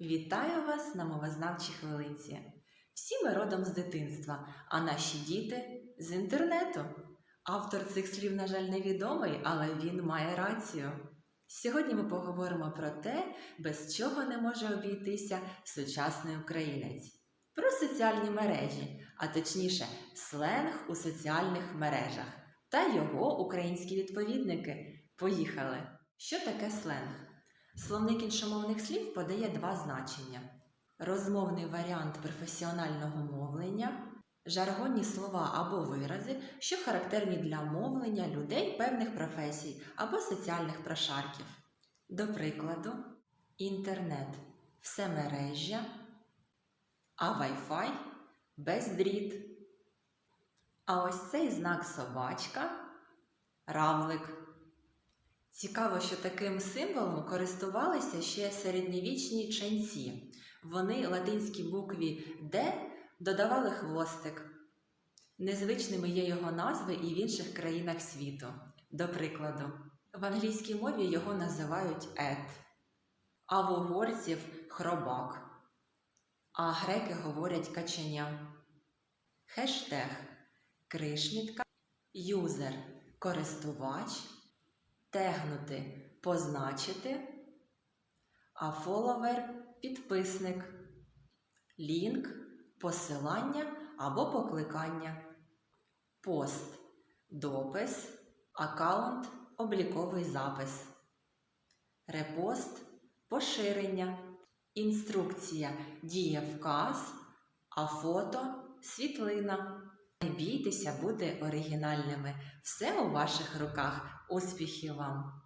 Вітаю вас на мовознавчій хвилинці. Всі ми родом з дитинства, а наші діти з інтернету. Автор цих слів, на жаль, невідомий, але він має рацію. Сьогодні ми поговоримо про те, без чого не може обійтися сучасний українець. Про соціальні мережі, а точніше, сленг у соціальних мережах та його українські відповідники. Поїхали! Що таке сленг? Словник іншомовних слів подає два значення: розмовний варіант професіонального мовлення, жаргонні слова або вирази, що характерні для мовлення людей певних професій або соціальних прошарків. До прикладу, інтернет все мережжя, а Wi-Fi бездріт. А ось цей знак собачка равлик. Цікаво, що таким символом користувалися ще середньовічні ченці. Вони латинській букві Д додавали хвостик. Незвичними є його назви і в інших країнах світу. До прикладу, в англійській мові його називають ет, а в угорців хробак, а греки говорять каченя. Хештег кришмітка, юзер користувач тегнути позначити, а фоловер підписник, лінк, посилання або покликання, пост, допис, аккаунт, обліковий запис, репост, поширення, інструкція дієвказ, а фото світлина. Не бійтеся бути оригінальними. Все у ваших руках. Успіхів вам!